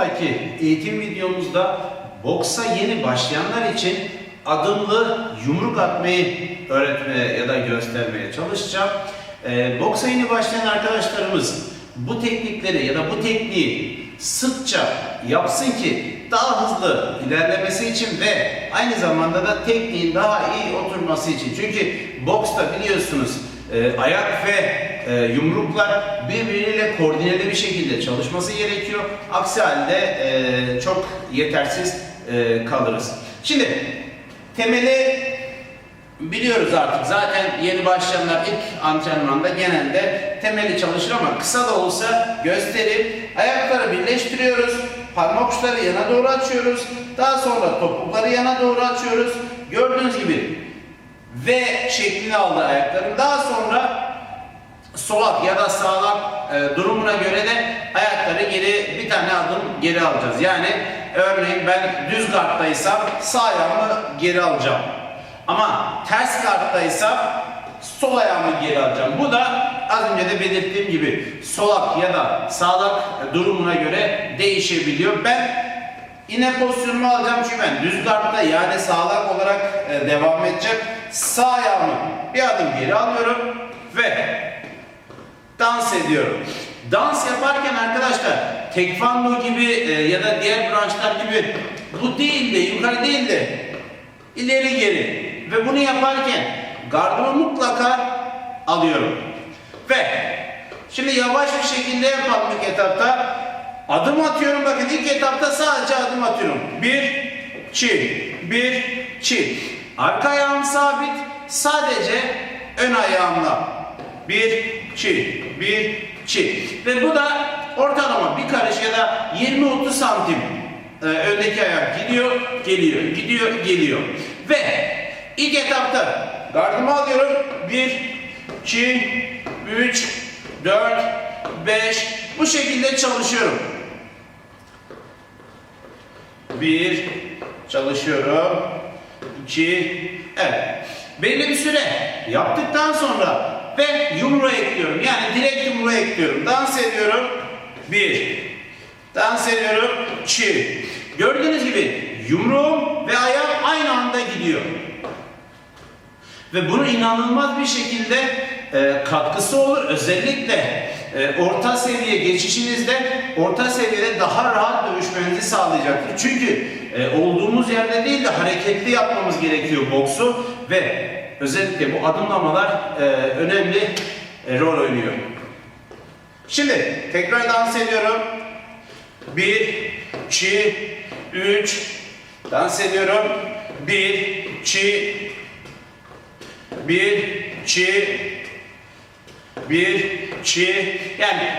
Haftaki eğitim videomuzda boksa yeni başlayanlar için adımlı yumruk atmayı öğretmeye ya da göstermeye çalışacağım. Ee, boksa yeni başlayan arkadaşlarımız bu teknikleri ya da bu tekniği sıkça yapsın ki daha hızlı ilerlemesi için ve aynı zamanda da tekniğin daha iyi oturması için. Çünkü boksta biliyorsunuz e, ayak ve e, yumruklar birbiriyle koordineli bir şekilde çalışması gerekiyor. Aksi halde e, çok yetersiz e, kalırız. Şimdi temeli biliyoruz artık. Zaten yeni başlayanlar ilk antrenmanda genelde temeli çalışır ama kısa da olsa gösterip ayakları birleştiriyoruz. Parmak uçları yana doğru açıyoruz. Daha sonra topukları yana doğru açıyoruz. Gördüğünüz gibi V şeklini aldı ayaklarım. Daha sonra solak ya da sağlak e, durumuna göre de ayakları geri bir tane adım geri alacağız. Yani örneğin ben düz garddaysam sağ ayağımı geri alacağım. Ama ters garddaysam sol ayağımı geri alacağım. Bu da az önce de belirttiğim gibi solak ya da sağlak durumuna göre değişebiliyor. Ben Yine pozisyonumu alacağım çünkü ben düz gardda yani sağlak olarak e, devam edeceğim. Sağ ayağımı bir adım geri alıyorum ve dans ediyorum. Dans yaparken arkadaşlar tekvando gibi e, ya da diğer branşlar gibi bu değil de yukarı değil de ileri geri ve bunu yaparken gardımı mutlaka alıyorum. Ve şimdi yavaş bir şekilde yapalım ilk etapta. Adım atıyorum bakın ilk etapta sadece adım atıyorum. Bir, çi, bir, çi. Arka ayağım sabit sadece ön ayağımla. Bir, çi, bir, çi. Ve bu da ortalama bir karış ya da 20-30 santim e, öndeki ayak gidiyor, geliyor, gidiyor, geliyor. Ve ilk etapta gardımı alıyorum. Bir, iki, üç, dört, beş. Bu şekilde çalışıyorum. Bir, çalışıyorum. İki, evet. Belli bir süre yaptıktan sonra ve yumruğu ekliyorum. Yani direkt yumruğu ekliyorum. Dans ediyorum. Bir, dans ediyorum. İki. Gördüğünüz gibi yumruğum ve ayağım aynı anda gidiyor. Ve bunu inanılmaz bir şekilde e, katkısı olur. Özellikle e, orta seviye geçişinizde orta seviyede daha rahat dövüşmenizi sağlayacaktır. Çünkü e, olduğumuz yerde değil de hareketli yapmamız gerekiyor boksu ve özellikle bu adımlamalar e, önemli e, rol oynuyor. Şimdi tekrar dans ediyorum. Bir, iki, üç, dans ediyorum. Bir, iki, bir, iki, bir, iki. Yani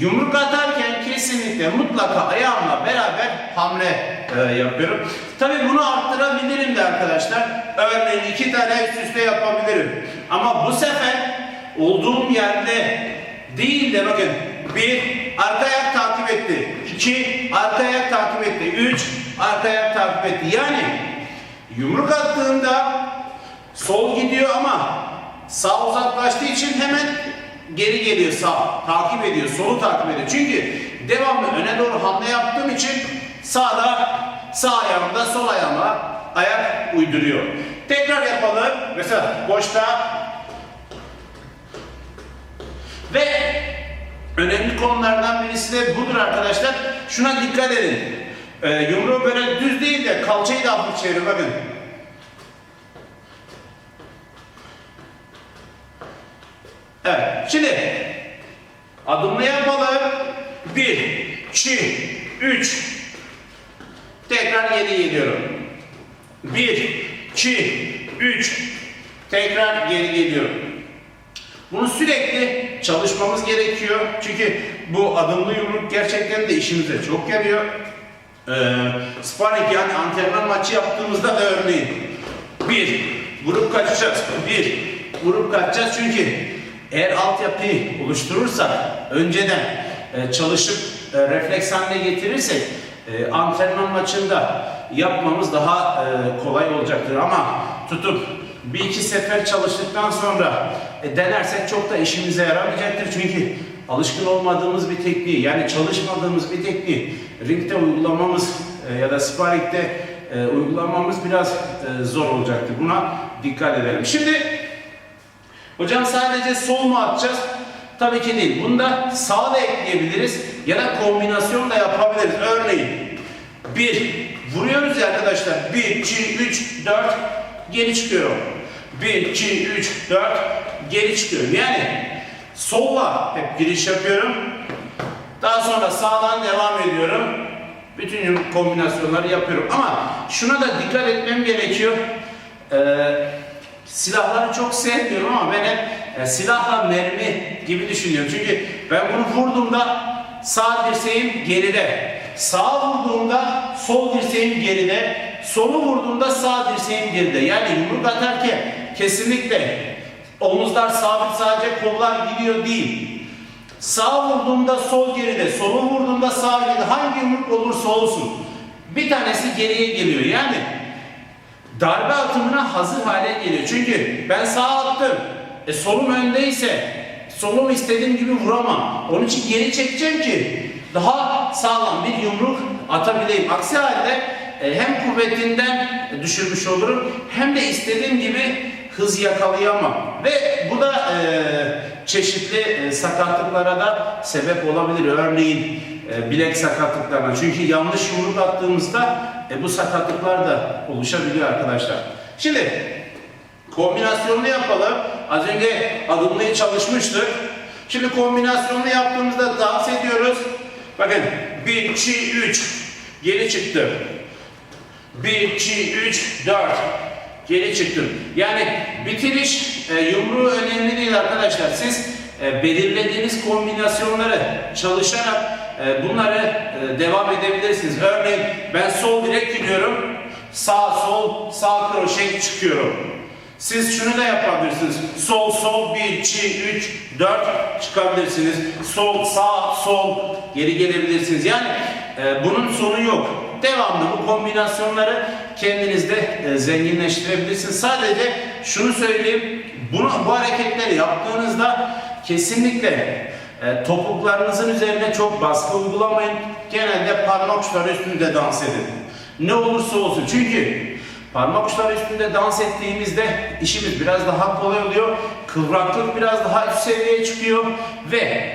yumruk atarken kesinlikle mutlaka ayağımla beraber hamle e, yapıyorum. Tabii bunu arttırabilirim de arkadaşlar. Örneğin iki tane üst üste yapabilirim. Ama bu sefer olduğum yerde değil de bakın bir arka ayak takip etti. iki arka ayak takip etti. Üç arka ayak takip etti. Yani yumruk attığında Sol gidiyor ama sağ uzaklaştığı için hemen geri geliyor sağ. Takip ediyor, solu takip ediyor. Çünkü devamlı öne doğru hamle yaptığım için sağda sağ ayağımda sol ayağıma ayak uyduruyor. Tekrar yapalım. Mesela boşta ve önemli konulardan birisi de budur arkadaşlar. Şuna dikkat edin. Ee, yumruğu böyle düz değil de kalçayı da hafif çevir bakın. Şimdi adımlı yapalım. Bir, iki, üç. Tekrar geri geliyorum. Bir, iki, üç. Tekrar geri geliyorum. Bunu sürekli çalışmamız gerekiyor. Çünkü bu adımlı yumruk gerçekten de işimize çok yarıyor. Ee, sparring yani antrenman maçı yaptığımızda da örneğin bir, vurup kaçacağız. Bir, vurup kaçacağız çünkü eğer altyapıyı oluşturursak, önceden e, çalışıp e, refleks haline getirirsek e, antrenman maçında yapmamız daha kolay olacaktır. Ama tutup bir iki sefer çalıştıktan sonra denersek çok da işimize yaramayacaktır. Çünkü alışkın olmadığımız bir tekniği yani çalışmadığımız bir tekniği ringde uygulamamız ya da sparringde uygulamamız biraz zor olacaktır. Buna dikkat edelim. Şimdi hocam sadece sol mu atacağız? Tabii ki değil. Bunda sağ da ekleyebiliriz ya da kombinasyon da yapabiliriz. Örneğin bir vuruyoruz ya arkadaşlar. 1, 2, 3, 4 geri çıkıyorum. 1, 2, 3, 4 geri çıkıyorum. Yani solla hep giriş yapıyorum. Daha sonra sağdan devam ediyorum. Bütün kombinasyonları yapıyorum. Ama şuna da dikkat etmem gerekiyor. Ee, silahları çok sevmiyorum ama ben hep e, silahla mermi gibi düşünüyorum. Çünkü ben bunu vurduğumda sağ dirseğim geride. Sağ vurduğumda sol dirseğim geride. Solu vurduğumda sağ dirseğim geride. Yani yumruk atarken kesinlikle omuzlar sabit sadece kollar gidiyor değil. Sağ vurduğumda sol geride, solu vurduğumda sağ geride. Hangi yumruk olursa olsun bir tanesi geriye geliyor. Yani darbe atımına hazır hale geliyor. Çünkü ben sağ attım. E solum öndeyse solum istediğim gibi vuramam. Onun için geri çekeceğim ki daha sağlam bir yumruk atabileyim. Aksi halde e, hem kuvvetinden düşürmüş olurum hem de istediğim gibi hız yakalayamam. Ve bu da e, çeşitli e, sakatlıklara da sebep olabilir. Örneğin e, bilek sakatlıklarına. Çünkü yanlış yumruk attığımızda e, bu sakatlıklar da oluşabiliyor arkadaşlar. Şimdi kombinasyonunu yapalım. Az önce adımlayı çalışmıştık. Şimdi kombinasyonunu yaptığımızda dans ediyoruz. Bakın 1, 2, 3 geri çıktı. 1, 2, 3, 4 geri çıktım. Yani bitiriş e, yumruğu önemli değil arkadaşlar. Siz e, belirlediğiniz kombinasyonları çalışarak bunları e, devam edebilirsiniz. Örneğin ben sol direkt gidiyorum. Sağ sol sağ kroşe çıkıyorum. Siz şunu da yapabilirsiniz. Sol sol 1 2 3 4 çıkabilirsiniz. Sol sağ sol geri gelebilirsiniz. Yani e, bunun sonu yok. Devamlı bu kombinasyonları kendinizde e, zenginleştirebilirsiniz. Sadece şunu söyleyeyim. Bunu bu hareketleri yaptığınızda kesinlikle e, topuklarınızın üzerine çok baskı uygulamayın. Genelde parmak uçları üstünde dans edin. Ne olursa olsun. Çünkü parmak uçları üstünde dans ettiğimizde işimiz biraz daha kolay oluyor. Kıvraklık biraz daha üst seviyeye çıkıyor ve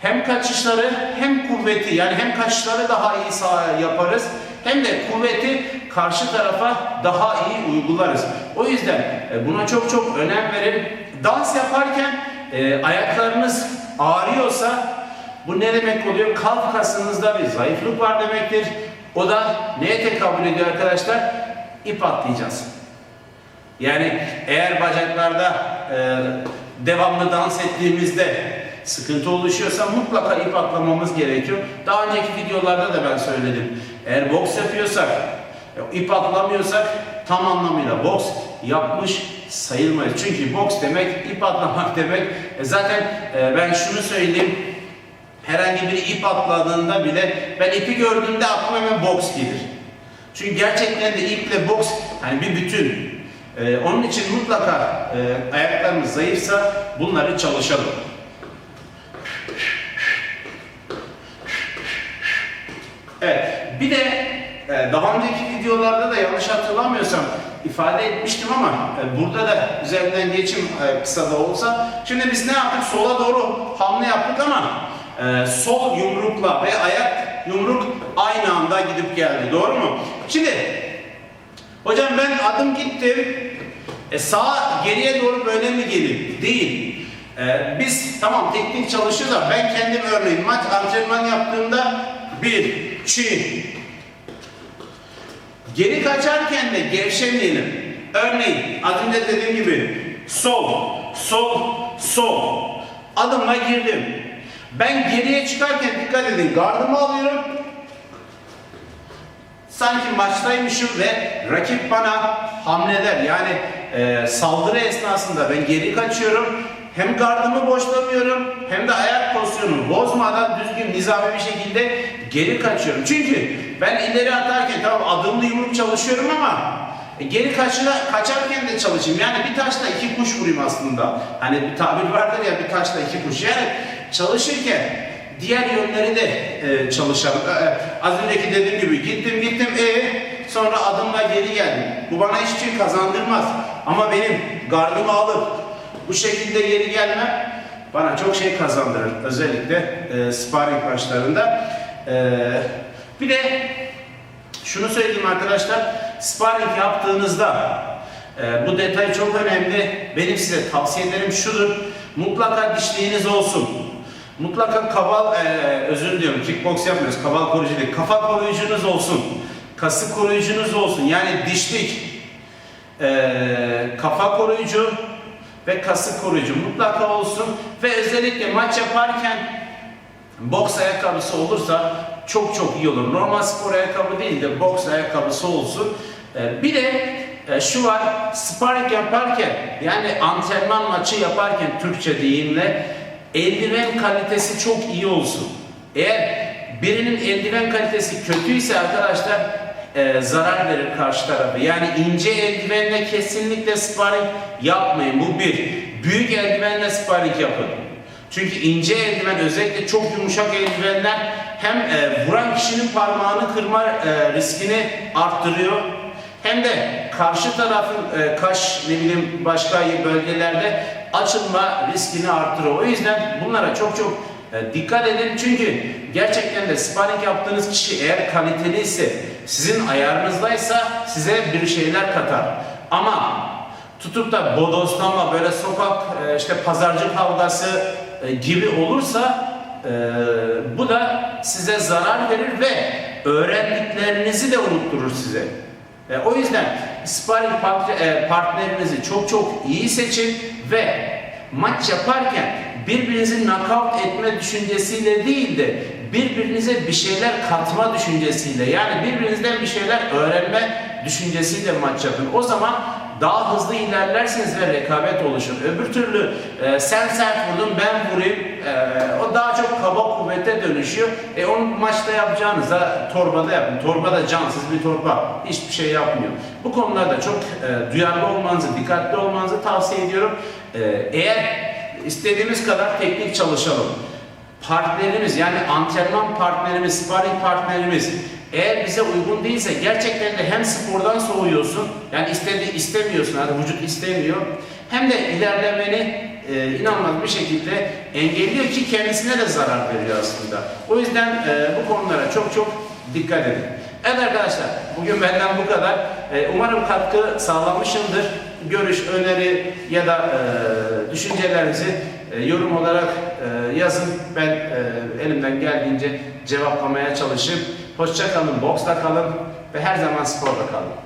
hem kaçışları hem kuvveti yani hem kaçışları daha iyi sağ yaparız hem de kuvveti karşı tarafa daha iyi uygularız. O yüzden e, buna çok çok önem verin. Dans yaparken e, ayaklarınız ağrıyorsa bu ne demek oluyor? Kalp kasınızda bir zayıflık var demektir. O da neye tekabül ediyor arkadaşlar? İp atlayacağız. Yani eğer bacaklarda e, devamlı dans ettiğimizde sıkıntı oluşuyorsa mutlaka ip atlamamız gerekiyor. Daha önceki videolarda da ben söyledim. Eğer boks yapıyorsak, e, ip atlamıyorsak tam anlamıyla boks yapmış sayılmayız. Çünkü boks demek, ip atlamak demek. E, zaten e, ben şunu söyleyeyim. Herhangi bir ip atladığında bile ben ipi gördüğümde aklıma hemen boks gelir. Çünkü gerçekten de iple boks hani bir bütün. Ee, onun için mutlaka e, ayaklarımız zayıfsa bunları çalışalım. Evet, bir de e, daha önceki videolarda da yanlış hatırlamıyorsam ifade etmiştim ama e, burada da üzerinden geçim e, kısa da olsa. Şimdi biz ne yaptık? Sola doğru hamle yaptık ama e, sol yumrukla ve ayak yumruk aynı anda gidip geldi. Doğru mu? Şimdi hocam ben adım gittim. E, sağa geriye doğru böyle mi geleyim? Değil. E, biz tamam teknik çalışıyoruz ama ben kendim örneğin maç antrenman yaptığımda bir, iki, Geri kaçarken de gevşemeyelim. Örneğin az önce dediğim gibi sol, sol, sol. Adıma girdim. Ben geriye çıkarken dikkat edin. Gardımı alıyorum. Sanki maçtaymışım ve rakip bana hamleder. Yani e, saldırı esnasında ben geri kaçıyorum. Hem gardımı boşlamıyorum hem de ayak pozisyonumu bozmadan düzgün nizami bir şekilde geri kaçıyorum. Çünkü ben ileri atarken tamam adımlı yumruk çalışıyorum ama e, geri kaçına, kaçarken de çalışayım. Yani bir taşla iki kuş vurayım aslında. Hani bir tabir vardır ya bir taşla iki kuş. Yani çalışırken diğer yönleri de e, çalışalım. E, az önceki dediğim gibi gittim gittim e sonra adımla geri geldim. Bu bana hiçbir şey kazandırmaz. Ama benim gardımı alıp bu şekilde geri gelmem bana çok şey kazandırır. Özellikle e, sparring maçlarında. E, bir de şunu söyleyeyim arkadaşlar. Sparring yaptığınızda e, bu detay çok önemli. Benim size tavsiye ederim şudur. Mutlaka dişliğiniz olsun. Mutlaka kaval, e, özür diliyorum kickbox yapmıyoruz. Kaval koruyucu değil. Kafa koruyucunuz olsun. Kası koruyucunuz olsun. Yani dişlik, e, kafa koruyucu ve kası koruyucu mutlaka olsun. Ve özellikle maç yaparken boks ayakkabısı olursa çok çok iyi olur. Normal spor ayakkabı değil de boks ayakkabısı olsun. Ee, Bir de e, şu var, sparring yaparken yani antrenman maçı yaparken Türkçe deyimle eldiven kalitesi çok iyi olsun. Eğer birinin eldiven kalitesi kötüyse arkadaşlar e, zarar verir karşı tarafı. Yani ince eldivenle kesinlikle sparring yapmayın. Bu bir. Büyük eldivenle sparring yapın. Çünkü ince eldiven özellikle çok yumuşak eldivenler hem e, vuran kişinin parmağını kırma e, riskini arttırıyor hem de karşı tarafın e, kaş ne bileyim başka bölgelerde açılma riskini arttırıyor. O yüzden bunlara çok çok e, dikkat edin çünkü gerçekten de sparring yaptığınız kişi eğer kaliteli ise sizin ayarınızdaysa size bir şeyler katar. Ama tutup da bodoslama böyle sokak e, işte pazarcı kavgası e, gibi olursa e, bu da size zarar verir ve öğrendiklerinizi de unutturur size. O yüzden sparring part- partnerinizi çok çok iyi seçin ve maç yaparken birbirinizi knockout etme düşüncesiyle değil de birbirinize bir şeyler katma düşüncesiyle yani birbirinizden bir şeyler öğrenme düşüncesiyle maç yapın. O zaman daha hızlı ilerlersiniz ve rekabet oluşur. Öbür türlü e, sen sert vurdun ben vurayım e, o daha çok kaba kuvvete dönüşüyor. E onu maçta yapacağınıza torbada yapın. Torba da cansız bir torba. Hiçbir şey yapmıyor. Bu konularda çok e, duyarlı olmanızı, dikkatli olmanızı tavsiye ediyorum. E, eğer istediğimiz kadar teknik çalışalım. Partnerimiz yani antrenman partnerimiz, sparring partnerimiz eğer bize uygun değilse gerçekten de hem spordan soğuyorsun yani istedi istemiyorsun yani vücut istemiyor hem de ilerlemeni e, inanılmaz bir şekilde engelliyor ki kendisine de zarar veriyor aslında. O yüzden e, bu konulara çok çok dikkat edin. Evet arkadaşlar bugün benden bu kadar. E, umarım katkı sağlamışımdır. Görüş, öneri ya da e, düşüncelerinizi e, yorum olarak e, yazın. Ben e, elimden geldiğince cevaplamaya çalışayım. Hoşça kalın, boksta kalın ve her zaman sporda kalın.